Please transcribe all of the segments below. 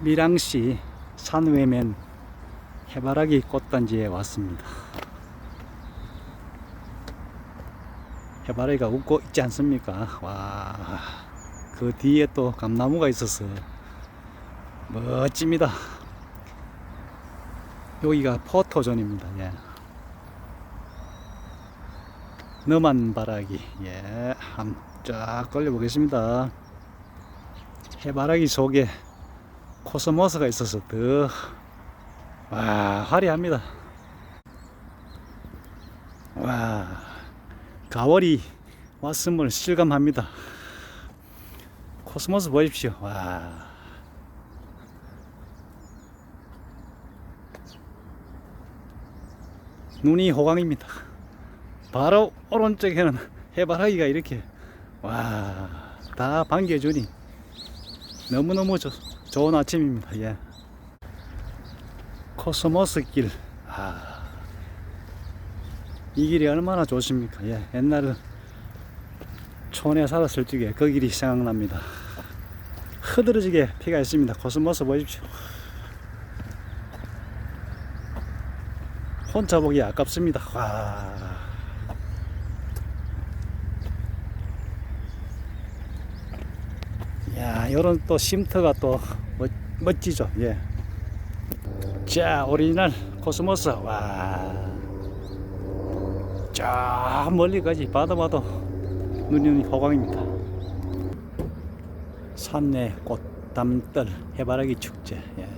밀양시 산외면 해바라기 꽃단지에 왔습니다. 해바라기가 웃고 있지 않습니까? 와, 그 뒤에 또 감나무가 있어서 멋집니다. 여기가 포토존입니다. 예. 너만 바라기. 예. 한쫙 걸려보겠습니다. 해바라기 속에 코스모스가 있어서 더, 와, 화려합니다. 와, 가을이 왔음을 실감합니다. 코스모스 보십시오. 와. 눈이 호강입니다. 바로 오른쪽에는 해바라기가 이렇게 와, 다 반겨주니 너무너무 조, 좋은 아침입니다. 예. 코스모스 길. 아, 이 길이 얼마나 좋습니까? 예. 옛날에 촌에 살았을 적에 그 길이 생각납니다. 흐드러지게 피가 있습니다. 코스모스 보십시오. 혼자 보기 아깝습니다. 와. 야, 요런 또 쉼터가 또 멋, 멋지죠. 예. 자, 오리지널 코스모스. 와. 저 멀리까지 봐도 봐도 눈이 호강입니다. 산내 꽃담들 해바라기 축제. 예.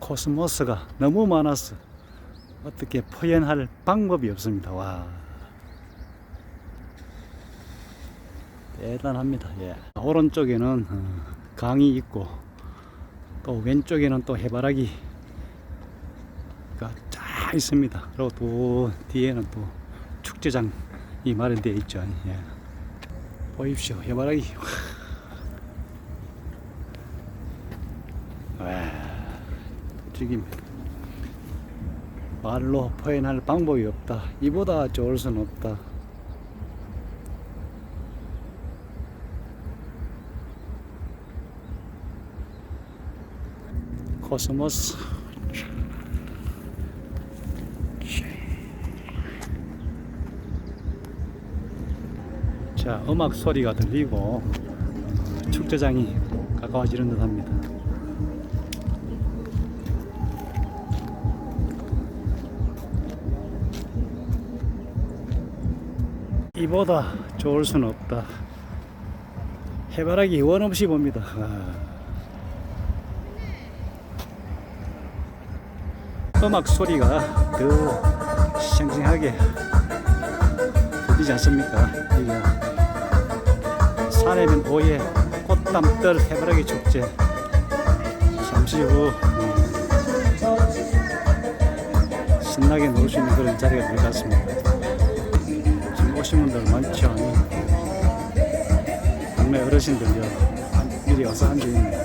코스모스가 너무 많아서 어떻게 표현할 방법이 없습니다. 와. 대단합니다. 예. 오른쪽에는 어, 강이 있고 또 왼쪽에는 또 해바라기가 쫙 있습니다. 그리고 또 뒤에는 또 축제장이 마련되어 있죠. 예. 보십시오. 해바라기. 와. 죽입니다. 말로 표현할 방법이 없다. 이보다 좋을 수는 없다. 코스모스. 자, 음악 소리가 들리고 축제장이 가까워지는 듯 합니다. 이보다 좋을 수는 없다. 해바라기 원 없이 봅니다. 아. 음악 소리가 더 싱싱하게 들리지 않습니까? 이게 산에는 오예 꽃담들 해바라기 축제 잠시 후 음, 신나게 놀 수 있는 그런 자리가 될 것 같습니다. 지금 오신 분들 많죠. 동네 어르신들요. 미리 와서 앉아 있네.